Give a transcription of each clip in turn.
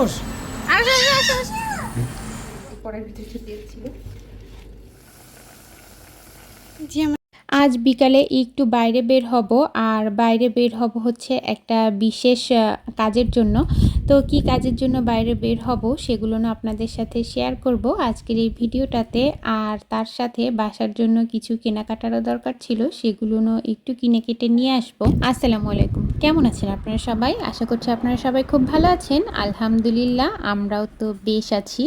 আসো পরের ভিতরে ছুটি ছিল আজ বিকালে একটু বাইরে বের হব আর বাইরে বের হব হচ্ছে একটা বিশেষ কাজের জন্য। তো কি কাজের জন্য বাইরে বের হব সেগুলো না আপনাদের সাথে শেয়ার করব আজকের এই ভিডিওটাতে। আর তার সাথে বাসার জন্য কিছু কেনাকাটারও দরকার ছিল সেগুলো একটু কিনে কেটে নিয়ে আসব। আসসালামু আলাইকুম। কেমন আছেন আপনারা সবাই? আশা করছি আপনারা সবাই খুব ভালো আছেন। আলহামদুলিল্লাহ আমরাও তো বেশ আছি।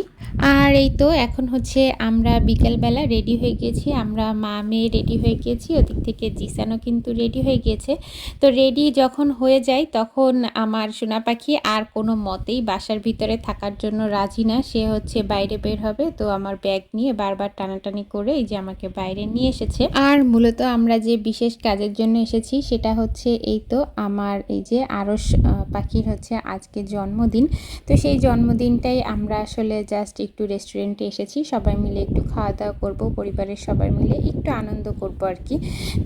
আর এই তো এখন হচ্ছে আমরা বিকেলবেলা রেডি হয়ে গেছি। আমরা মা মেয়ে রেডি হয়ে গিয়েছি ওদিক থেকে জিসানও কিন্তু রেডি হয়ে গিয়েছে। তো রেডি যখন হয়ে যায়, তখন আমার সোনা পাখি আর কোনো মতেই বাসার ভিতরে থাকার জন্য রাজি না। সে হচ্ছে বাইরে বের হবে। তো আমার ব্যাগ নিয়ে বারবার টানাটানি করে এই যে আমাকে বাইরে নিয়ে এসেছে। আর মূলত আমরা যে বিশেষ কাজের জন্য এসেছি, সেটা হচ্ছে এই তো আমার এই যে আরস পাখির হচ্ছে আজকে জন্মদিন। তো সেই জন্মদিনটাই আমরা আসলে জাস্ট একটু রেস্টুরেন্টে এসেছি। সবাই মিলে একটু খাওয়া দাওয়া করব, পরিবারের সবাই মিলে একটু আনন্দ করব আর কি।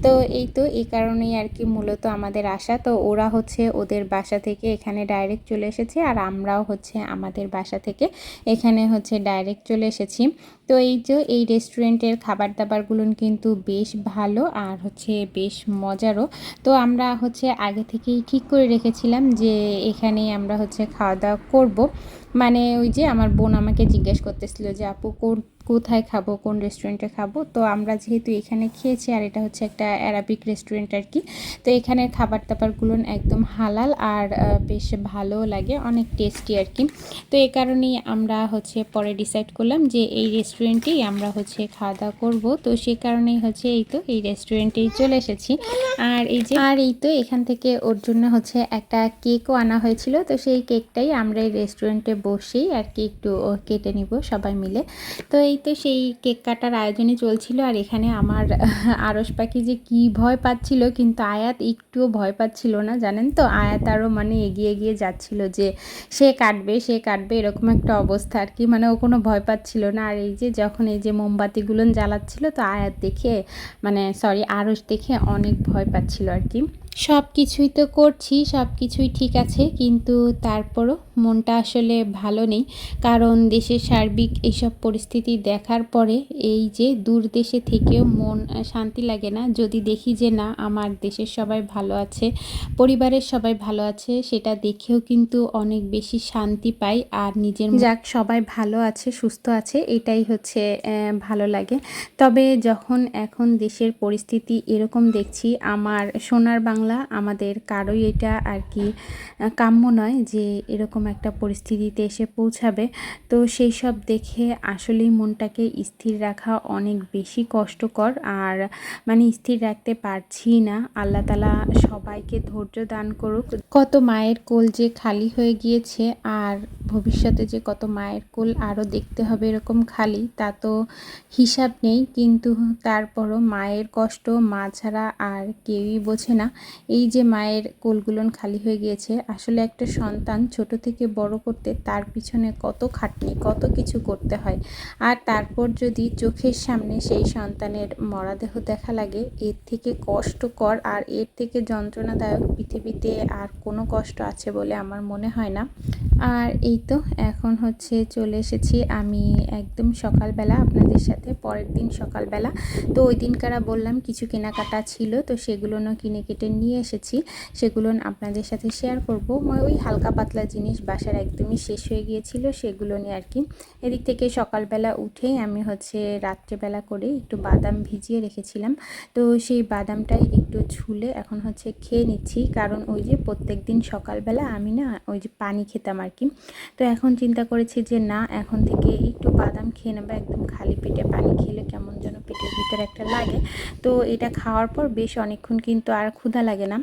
তো এই তো, এই কারণেই আর কি মূলত আমাদের আশা তো ওরা হচ্ছে ওদের বাসা থেকে এখানে ডাইরেক্ট চলে এসেছে আর আমরাও হচ্ছে আমাদের বাসা থেকে এখানে হচ্ছে ডাইরেক্ট চলে এসেছি। তো এই যে, এই রেস্টুরেন্টের খাবার দাবারগুলো কিন্তু বেশ ভালো আর হচ্ছে বেশ মজারও। তো আমরা হচ্ছে আগে থেকেই ঠিক করে রেখেছিলাম যে এখানেই আমরা হচ্ছে খাওয়া দাওয়া করব। মানে ওই যে আমার বোন আমাকে জিজ্ঞেস করতেছিল যে, আপু, কোন কোথায় খাব, কোন রেস্টুরেন্টে খাব, তো আমরা যেহেতু এখানে খেয়েছি আর এটা হচ্ছে একটা অ্যারাবিক রেস্টুরেন্ট আর কি তো এখানের খাবার দাবারগুলো একদম হালাল আর বেশ ভালো লাগে, অনেক টেস্টি আর কি তো এ কারণেই আমরা হচ্ছে পরে ডিসাইড করলাম যে এই রেস্টুরেন্টেই আমরা হচ্ছে খাওয়া দাওয়া করব, তো সে কারণেই হচ্ছে এই তো এই রেস্টুরেন্টেই চলে এসেছি। আর এই যে, আর এই তো এখান থেকে ওর জন্য হচ্ছে একটা কেকও আনা হয়েছিল, তো সেই কেকটাই আমরা এই রেস্টুরেন্টে বসেই আর কি একটু কেটে নিব সবাই মিলে। তো এই তো সেই কেক কাটার আয়োজনই চলছিল আর এখানে আমার আরস পাখি যে কি ভয় পাচ্ছিল, কিন্তু আয়াত একটুও ভয় পাচ্ছিল না, জানেন তো? আয়াত আরও মানে এগিয়ে এগিয়ে যাচ্ছিল যে সে কাটবে সে কাটবে, এরকম একটা অবস্থা আর কি। মানে ও কোনো ভয় পাচ্ছিল না। আর এই যে যখন এই যে মোমবাতিগুলো জ্বালাচ্ছিল, তো আয়াত দেখে মানে সরি আরস দেখে অনেক ভয় পাচ্ছিল আর কি। সব কিছুই তো করছি সব কিছুই ঠিক আছে, কিন্তু তারপরও মনটা আসলে ভালো নেই। কারণ দেশের সার্বিক এইসব পরিস্থিতি দেখার পরে এই যে দূর দেশে থেকেও মন শান্তি লাগে না। যদি দেখি যে না, আমার দেশের সবাই ভালো আছে, পরিবারের সবাই ভালো আছে, সেটা দেখেও কিন্তু অনেক বেশি শান্তি পাই আর নিজের যাক, সবাই ভালো আছে, সুস্থ আছে, এটাই হচ্ছে ভালো লাগে। তবে যখন এখন দেশের পরিস্থিতি এরকম দেখছি, আমার সোনার বাংলা আমাদের কারোই এটা আর কি কাম্য নয় যে এরকম একটা পরিস্থিতিতে এসে পৌঁছাবে। তো সেই সব দেখে আসলেই মনটাকে স্থির রাখা অনেক বেশি কষ্টকর। আর মানে স্থির রাখতে পারছি না। আল্লাহ তালা সবাইকে ধৈর্য দান করুক। কত মায়ের কোল যে খালি হয়ে গিয়েছে, আর ভবিষ্যতে যে কত মায়ের কোল আরও দেখতে হবে এরকম খালি, তা তো হিসাব নেই। কিন্তু তারপরও মায়ের কষ্ট মা ছাড়া আর কেউই বোঝে না। এই যে মায়ের কোলগুলোন খালি হয়ে গিয়েছে, আসলে একটা সন্তান ছোট থেকে বড় করতে তার পিছনে কত খাটনি, কত কিছু করতে হয়। আর তারপর যদি চোখের সামনে সেই সন্তানের মরাদেহ দেখা লাগে, এর থেকে কষ্টকর আর এর থেকে যন্ত্রণাদায়ক পৃথিবীতে আর কোনো কষ্ট আছে বলে আমার মনে হয় না। আর এই তো, এখন হচ্ছে চলে এসেছি আমি একদম সকালবেলা আপনাদের সাথে, পরের দিন সকালবেলা। তো ওই দিনকারা বললাম কিছু কেনাকাটা ছিল, তো সেগুলো না কিনে কেটে নিয়ে এসেছি, সেগুলো আপনাদের সাথে শেয়ার করব। ওই হালকা পাতলা জিনিস বাসার একদমই শেষ হয়ে গিয়েছিল, সেগুলো নিয়ে আর কি এদিক থেকে সকালবেলা উঠেই আমি হচ্ছে রাত্রেবেলা করে একটু বাদাম ভিজিয়ে রেখেছিলাম। তো সেই বাদামটাই একটু ছুলে এখন হচ্ছে খেয়ে নিচ্ছি, কারণ ওই যে প্রত্যেক দিন সকালবেলা আমি না ওই যে পানি খেতাম আর কি তো এখন চিন্তা করেছি যে না, এখন থেকে একটু বাদাম খেয়ে নেব, একদম খালি পেটে পানি খেলে কেমন যেন পেটের ভিতরে একটা লাগে। তো এটা খাওয়ার পর বেশ অনেকক্ষণ কিন্তু আর ক্ষুধা লাগে না।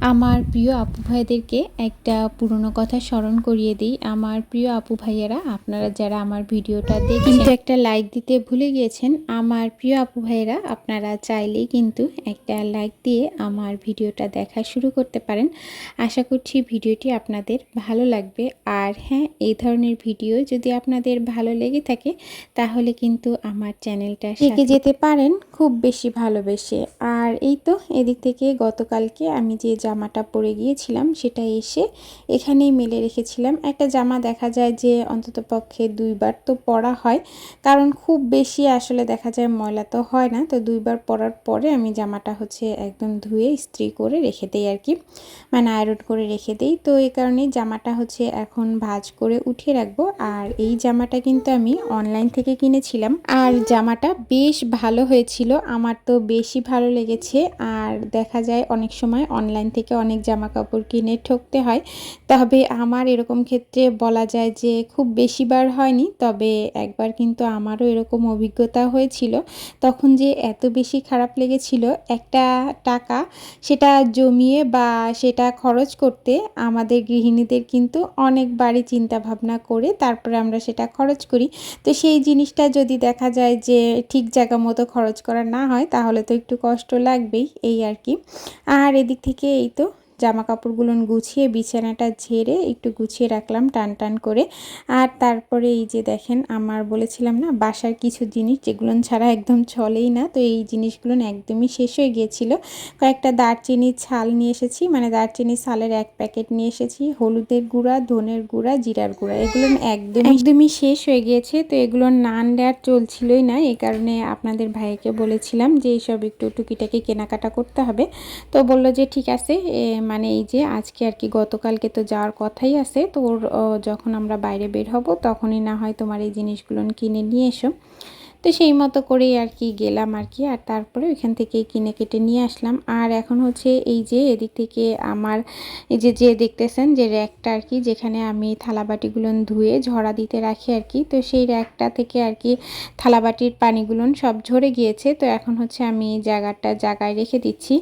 আমার প্রিয় আপু ভাইদেরকে একটা পুরনো কথা স্মরণ করিয়ে দিই। আমার প্রিয় আপু ভাইয়েরা আপনারা যারা আমার ভিডিওটা দেখে কিন্তু একটা লাইক দিতে ভুলে গিয়েছেন। আমার প্রিয় আপু ভাইয়েরা আপনারা চাইলেই কিন্তু একটা লাইক দিয়ে আমার ভিডিওটা দেখা শুরু করতে পারেন। আশা করছি ভিডিওটি আপনাদের ভালো লাগবে। আর হ্যাঁ এই ধরনের ভিডিও যদি আপনাদের ভালো লেগে থাকে তাহলে কিন্তু আমার চ্যানেলটা রেখে যেতে পারেন খুব বেশি ভালোবেসে। আর এই তো এদিক থেকে গতকাল গতকালকে আমি যে জামাটা পরে গিয়েছিলাম সেটা এসে এখানেই মেলে রেখেছিলাম। একটা জামা দেখা যায় যে অন্তত পক্ষে দুইবার তো পরা হয়, কারণ খুব বেশি আসলে দেখা যায় ময়লা তো হয় না। তো দুইবার পরার পরে আমি জামাটা হচ্ছে একদম ধুয়ে ইস্ত্রি করে রেখে দেই আর কি মানে আয়রন করে রেখে দেই। তো এই কারণেই জামাটা হচ্ছে এখন ভাজ করে উঠিয়ে রাখব। আর এই জামাটা কিন্তু আমি অনলাইন থেকে কিনেছিলাম। আর জামাটা বেশ ভালো হয়েছিল, আমার তো বেশি ভালো লেগেছে। আর দেখা যায় অনেক সময় অনলাইন থেকে অনেক জামা কাপড় কিনে ঠকতে হয়। তবে আমার এরকম ক্ষেত্রে বলা যায় যে খুব বেশিবার হয়নি, তবে একবার কিন্তু আমারও এরকম অভিজ্ঞতা হয়েছিল। তখন যে এত বেশি খারাপ লেগেছিল, একটা টাকা সেটা জমিয়ে বা সেটা খরচ করতে আমাদের গৃহিণীদের কিন্তু অনেকবারই চিন্তা ভাবনা করে তারপরে আমরা সেটা খরচ করি। তো সেই জিনিসটা যদি দেখা যায় যে ঠিক জায়গা মতো খরচ করা না হয়, তাহলে তো একটু কষ্ট লাগবেই, এই আর কি। আর এদিক থেকে এই তো জামা কাপড়গুলো গুছিয়ে বিছানাটা ঝেড়ে একটু গুছিয়ে রাখলাম টান টান করে। আর তারপরে এই যে দেখেন, আমার বলেছিলাম না, বাসার কিছু জিনিস যেগুলো ছাড়া একদম চলেই না, তো এই জিনিসগুলো একদমই শেষ হয়ে গিয়েছিল। কয়েকটা দারচিনির ছাল নিয়ে এসেছি মানে দারচিনির ছালের এক প্যাকেট নিয়ে এসেছি, হলুদের গুঁড়া, ধনের গুঁড়া, জিরার গুঁড়া, এগুলো একদম একদমই শেষ হয়ে গিয়েছে, তো এগুলো নান দেওয়ার চলছিলই না এই কারণে আপনাদের ভাইকে বলেছিলাম যে এইসব একটু টুকিটাকি কেনাকাটা করতে হবে। তো বলল যে ঠিক আছে মানে এই যে আজকে আর কি গতকালকে তো যাওয়ার কথাই আছে, তো ওর যখন আমরা বাইরে বের হব তখনই না হয় তোমার এই জিনিসগুলো কিনে নিয়ে এসো। তো সেই মতো করেই আর কি গেলাম আর কি। আর তারপরে ওইখান থেকে কিনে কেটে নিয়ে আসলাম। আর এখন হচ্ছে এই যে এদিক থেকে আমার এই যে যে দেখতেছেন যে র্যাকটা আর কি, যেখানে আমি থালাবাটিগুলো ধুয়ে ঝরা দিতে রাখি আর কি, তো সেই র্যাকটা থেকে আর কি থালাবাটির পানিগুলো সব ঝরে গিয়েছে। তো এখন হচ্ছে আমি জায়গাটা জায়গায় রেখে দিচ্ছি।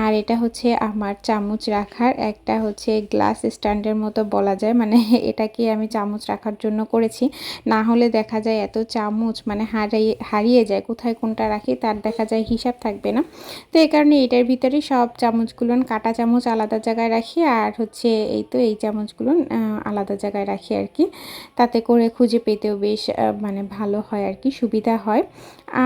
আর এটা হচ্ছে আমার চামচ রাখার একটা হচ্ছে গ্লাস স্ট্যান্ডের মতো বলা যায়। মানে এটাকে আমি চামচ রাখার জন্য করেছি। না হলে দেখা যায় এত চামচ মানে হারাই হারিয়ে যায়, কোথায় কোনটা রাখি তার দেখা যায় হিসাব থাকবে না। তো এই কারণে এটার ভিতরে সব চামচগুলো কাটা চামচ আলাদা জায়গায় রাখি আর হচ্ছে এই তো এই চামচগুলো আলাদা জায়গায় রাখি আর কি। তাতে করে খুঁজে পেতেও বেশ মানে ভালো হয় আর কি, সুবিধা হয়।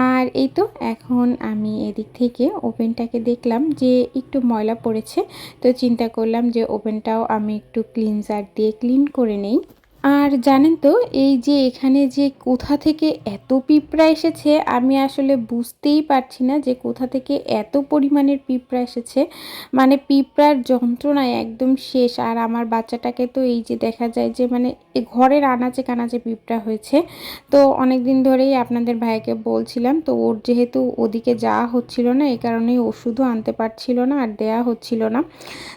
আর এই তো এখন আমি এদিক থেকে ওভেনটাকে দেখলাম যে একটু ময়লা পড়েছে, তো চিন্তা করলাম যে ওভেনটাও আমি একটু ক্লিনজার দিয়ে ক্লিন করে নেই। আর জানেন তো, এই যে এখানে যে কোথা থেকে এত পিঁপড়া এসেছে, আমি আসলে বুঝতেই পারছি না যে কোথা থেকে এত পরিমাণের পিঁপড়া এসেছে। মানে পিঁপড়ার যন্ত্রণায় একদম শেষ। আর আমার বাচ্চাটাকে তো এই যে দেখা যায় যে মানে ঘরের আনাচে কানাচে পিঁপড়া হয়েছে। তো অনেক দিন ধরেই আপনাদের ভাইকে বলছিলাম, তো ওর যেহেতু ওদিকে যাওয়া হচ্ছিল না এই কারণেই ওষুধও আনতে পারছিল না আর দেয়া হচ্ছিল না।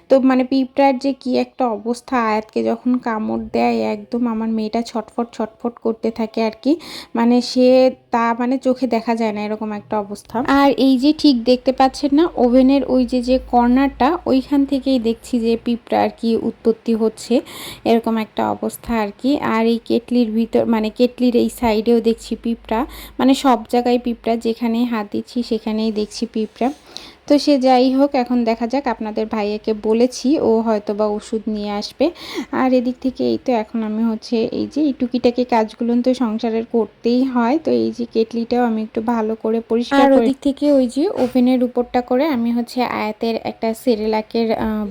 তো মানে পিঁপড়ার যে কি একটা অবস্থা, আয়াতকে যখন কামড় দেয়, একদম একদম আমার মেয়েটা ছটফট ছটফট করতে থাকে আর কি। মানে সে তা মানে চোখে দেখা যায় না এরকম একটা অবস্থা। আর এই যে ঠিক দেখতে পাচ্ছেন না, ওভেনের ওই যে যে কর্নারটা, ওইখান থেকেই দেখছি যে পিঁপড়া আর কি উৎপত্তি হচ্ছে। এরকম একটা অবস্থা আর কি। আর এই কেটলির ভিতর মানে কেটলির এই সাইডেও দেখছি পিঁপড়া। মানে সব জায়গায় পিঁপড়া, যেখানেই হাত দিচ্ছি সেখানেই দেখছি পিঁপড়া। তো সে যাই হোক এখন দেখা যাক আপনাদের ভাইয়াকে বলেছি ও হয়তো বা ওষুধ নিয়ে আসবে। আর এদিক থেকে এই তো এখন আমি হচ্ছে এই যে এই টুকিটাকি কাজগুলো তো সংসারের করতেই হয় তো এই যে কেটলিটাও আমি একটু ভালো করে পরিষ্কার ওদিক থেকে ওই যে ওভেনের উপরটা করে আমি হচ্ছে আয়াতের একটা সেরেলাকের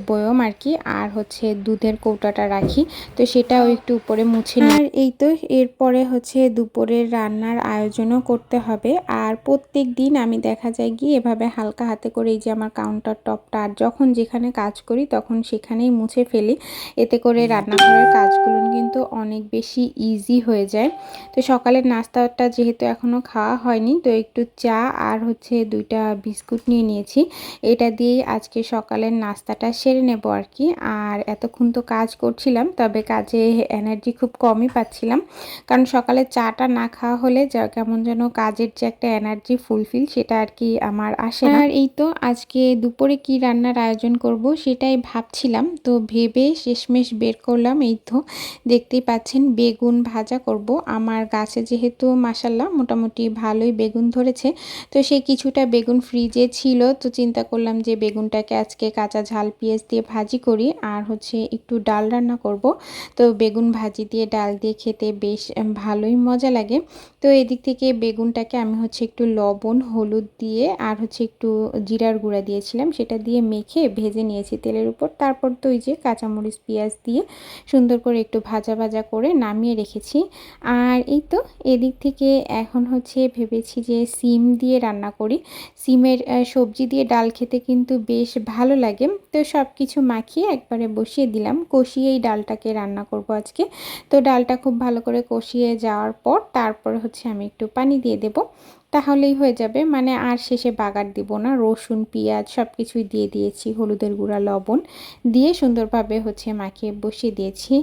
বয়ম আর কি আর হচ্ছে দুধের কৌটাটা রাখি তো সেটাও একটু উপরে মুছে আর এই তো এরপরে হচ্ছে দুপুরের রান্নার আয়োজনও করতে হবে আর প্রত্যেক দিন আমি দেখা যায় গিয়ে এভাবে হালকা হাতে করে এই যে আমার কাউন্টার টপটা আর যখন যেখানে কাজ করি তখন সেখানেই মুছে ফেলি। এতে করে রান্নাঘরের কাজগুলো কিন্তু অনেক বেশি ইজি হয়ে যায়। তো সকালের নাস্তাটা যেহেতু এখনও খাওয়া হয়নি, তো একটু চা আর হচ্ছে দুইটা বিস্কুট নিয়ে নিয়েছি। এটা দিয়েই আজকে সকালের নাস্তাটা সেরে নেব আর কি আর এতক্ষণ তো কাজ করছিলাম, তবে কাজে এনার্জি খুব কমই পাচ্ছিলাম। কারণ সকালে চাটা না খাওয়া হলে যা কেমন যেন কাজের যে একটা এনার্জি ফুলফিল সেটা আর কি আমার আসে আর এই তো আজকে দুপুরে কি রান্নার আয়োজন করব সেটাই ভাবছিলাম, তো ভেবে শেষমেশ বের করলাম। এই তো দেখতেই পাচ্ছেন বেগুন ভাজা করব। আমার গাছে যেহেতু মাসাল্লাহ মোটামুটি ভালোই বেগুন ধরেছে, তো সেই কিছুটা বেগুন ফ্রিজে ছিল, তো চিন্তা করলাম যে বেগুনটাকে আজকে কাঁচা ঝাল পেঁয়াজ দিয়ে ভাজি করি আর হচ্ছে একটু ডাল রান্না করব। তো বেগুন ভাজি দিয়ে ডাল দিয়ে খেতে বেশ ভালোই মজা লাগে। তো এদিক থেকে বেগুনটাকে আমি হচ্ছে একটু লবণ, হলুদ দিয়ে আর হচ্ছে একটু জিরা জিরার গুঁড়া দিয়েছিলাম, সেটা দিয়ে মেখে ভেজে নিয়েছি তেলের উপর। তারপর তো ওই যে কাঁচামরিচ, পেঁয়াজ দিয়ে সুন্দর করে একটু ভাজা ভাজা করে নামিয়ে রেখেছি। আর এই তো এদিক থেকে এখন হচ্ছে ভেবেছি যে সিম দিয়ে রান্না করি। সিমের সবজি দিয়ে ডাল খেতে কিন্তু বেশ ভালো লাগে। তো সব কিছু মাখিয়ে একবারে বসিয়ে দিলাম। কষিয়ে এই ডালটাকে রান্না করব আজকে। তো ডালটা খুব ভালো করে কষিয়ে যাওয়ার পর তারপর হচ্ছে আমি একটু পানি দিয়ে দেব। তাহলেই হয়ে যাবে। মানে আর শেষে বাগার দিব না। রসুন, পেঁয়াজ সব কিছুই দিয়ে দিয়েছি, হলুদের গুঁড়া, লবণ দিয়ে সুন্দরভাবে হচ্ছে মাখিয়ে বসিয়ে দিয়েছি।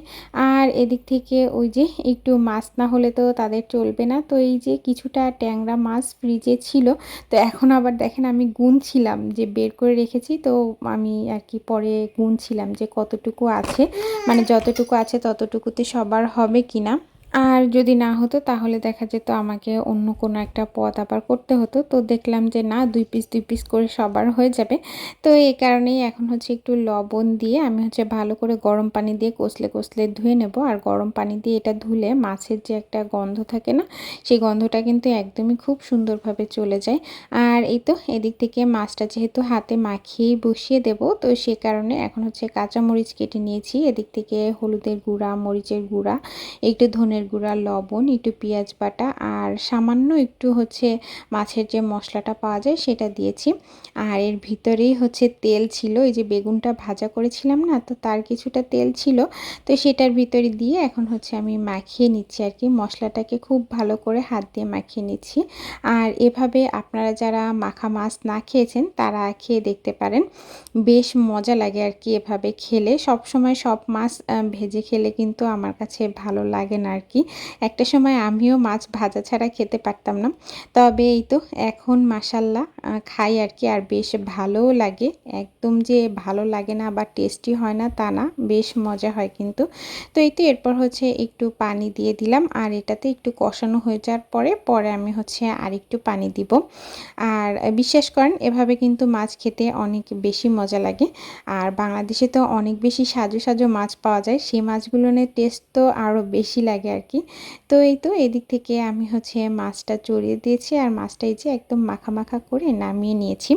আর এদিক থেকে ওই যে একটু মাছ না হলে তো তাদের চলবে না। তো এই যে কিছুটা ট্যাংরা মাছ ফ্রিজে ছিল, তো এখন আবার দেখেন আমি গুনছিলাম যে বের করে রেখেছি। তো আমি আর কি পরে গুনছিলাম যে কতটুকু আছে। মানে যতটুকু আছে ততটুকুতে সবার হবে কিনা। আর যদি না হতো, তাহলে দেখা যেত আমাকে অন্য কোনো একটা পদ আবার করতে হতো। তো দেখলাম যে না, দুই পিস দুই পিস করে সবার হয়ে যাবে। তো এই কারণেই এখন হচ্ছে একটু লবণ দিয়ে আমি হচ্ছে ভালো করে গরম পানি দিয়ে কষলে কষলে ধুয়ে নেব। আর গরম পানি দিয়ে এটা ধুলে মাছের যে একটা গন্ধ থাকে না, সেই গন্ধটা কিন্তু একদমই খুব সুন্দরভাবে চলে যায়। আর এই তো এদিক থেকে মাছটা যেহেতু হাতে মাখিয়েই বসিয়ে দেব, তো সে কারণে এখন হচ্ছে কাঁচা মরিচ কেটে নিয়েছি। এদিক থেকে হলুদের গুঁড়া, মরিচের গুঁড়া, একটু ধনের গুঁড়া, লবণ, একটু পেঁয়াজ বাটা আর সামান্য একটু হচ্ছে মাছের যে মশলাটা পাওয়া যায় সেটা দিয়েছি। আর এর ভিতরেই হচ্ছে তেল ছিল, এই যে বেগুনটা ভাজা করেছিলাম না, তো তার কিছুটা তেল ছিল, তো সেটার ভিতরে দিয়ে এখন হচ্ছে আমি মাখিয়ে নিচ্ছি আর কি, মশলাটাকে খুব ভালো করে হাত দিয়ে মাখিয়ে নিচ্ছি। আর এভাবে আপনারা যারা মাখা মাছ না খেয়েছেন, তারা খেয়ে দেখতে পারেন, বেশ মজা লাগে আর কি এভাবে খেলে সব সময় সব মাছ ভেজে খেলে কিন্তু আমার কাছে ভালো লাগে না আর কি। একটা সময় আমিও মাছ ভাজা ছাড়া খেতে পারতাম না, তবে এই তো এখন মাসাল্লাহ খাই আর কি, আর বেশ ভালোও লাগে। একদম যে ভালো লাগে না বা টেস্টি হয় না তা না, বেশ মজা হয় কিন্তু। তো এই তো এরপর হচ্ছে একটু পানি দিয়ে দিলাম আর এটাতে একটু কষানো হয়ে যাওয়ার পরে পরে আমি হচ্ছে আর একটু পানি দিব। আর বিশ্বাস করেন, এভাবে কিন্তু মাছ খেতে অনেক বেশি মজা লাগে। আর বাংলাদেশে তো অনেক বেশি সাজু সাজু মাছ পাওয়া যায়, সেই মাছগুলোর টেস্ট তো আরও বেশি লাগে আর কি। তো এই তো এদিক থেকে আমি হচ্ছে মাছটা চড়িয়ে দিয়েছি আর মাছটা এই যে একদম মাখা মাখা করে নামিয়ে নিয়েছি।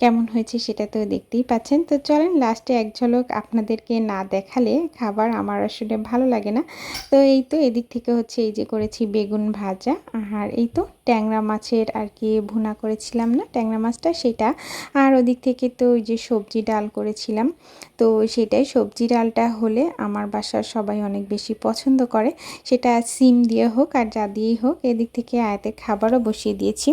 কেমন হয়েছে সেটা তো দেখতেই পাচ্ছেন। তো চলেন লাস্টে এক ঝলক আপনাদেরকে না দেখালে খাবার আমার আসলে ভালো লাগে না। তো এই তো এদিক থেকে হচ্ছে এই যে করেছি বেগুন ভাজা। আর এই তো ট্যাংরা মাছের আর কি ভুনা করেছিলাম না, ট্যাংরা মাছটা সেটা। আর ওদিক থেকে তো ওই যে সবজি ডাল করেছিলাম। তো সেটাই সবজি ডালটা হলে আমার বাসার সবাই অনেক বেশি পছন্দ করে। সেটা সিম দিয়ে হোক আর যা দিয়েই হোক, এদিক থেকে আয়াতে খাবারও বসিয়ে দিয়েছি।